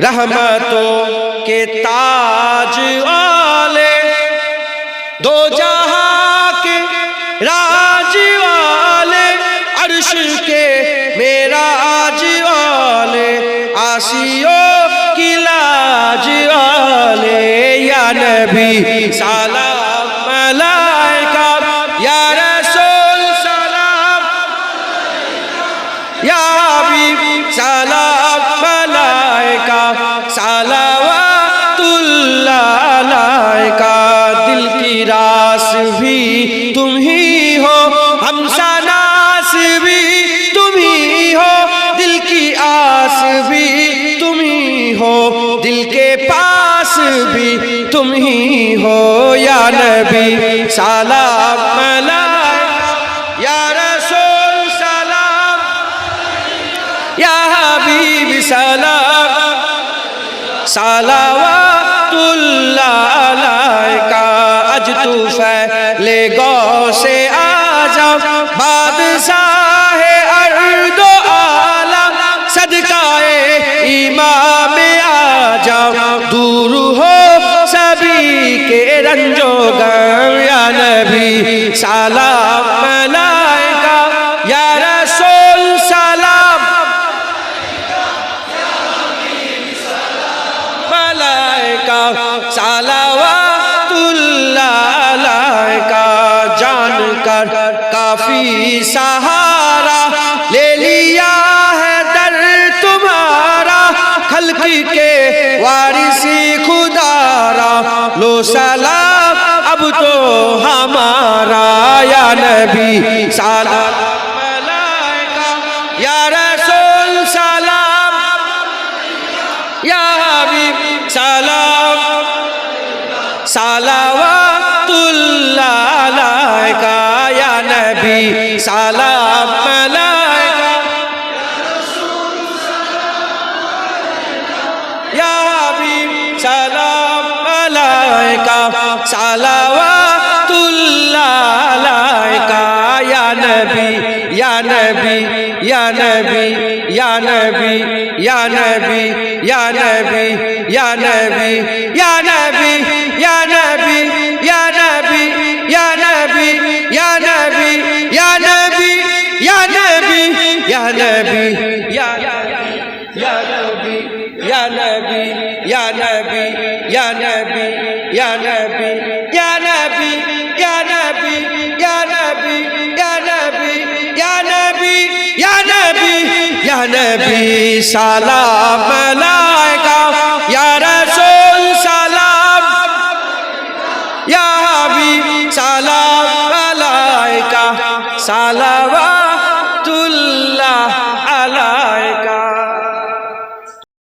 रहमतों के ताज वाले दो जहाँ के राज वाले, अर्श के मेराज वाले, आसियों की लाज वाले, या नबी सलाम भी तुम ही हो हम सनास भी तुम ही हो दिल की आस भी तुम ही हो दिल के पास भी तुम ही हो या नबी सलाम मलाइका या रसूल सलाम তুফলে গসে আজম, বাদশাহ আরদ আলাম, সদকায়ে ইমাম আজম, দূর হো সবি কে রঞ্জো গায়া নবী সালাম মালাইকা, ইয়া রাসূল সালাম। মালাইকা সালাম कर काफी सहारा ले लिया है दर तुम्हारा खलकी के वारिसी खुदारा लो सलाम अब तो हमारा या नबी सलाम मलाइका या रसूल सलाम Ya Habib salam alayka salawatullah alayka Ya Nabi Ya Nabi Ya Nabi Ya Nabi Ya Nabi Ya Nabi Ya Nabi Ya Nabi Ya Nabi Ya Nabi Ya Nabi Ya Nabi Ya Nabi Ya Nabi Ya Nabi Ya Nabi Ya Nabi ইয়া নবী ইয়া নবী ইয়া নবী ইয়া নবী ইয়া নবী ইয়া নবী ইয়া নবী ইয়া নবী ইয়া নবী ইয়া নবী ইয়া নবী সালাম আলাইকা ইয়া রাসূল সালাম ইয়া হাবিব সালাম আলাইকা সালাওয়াতুল্লাহ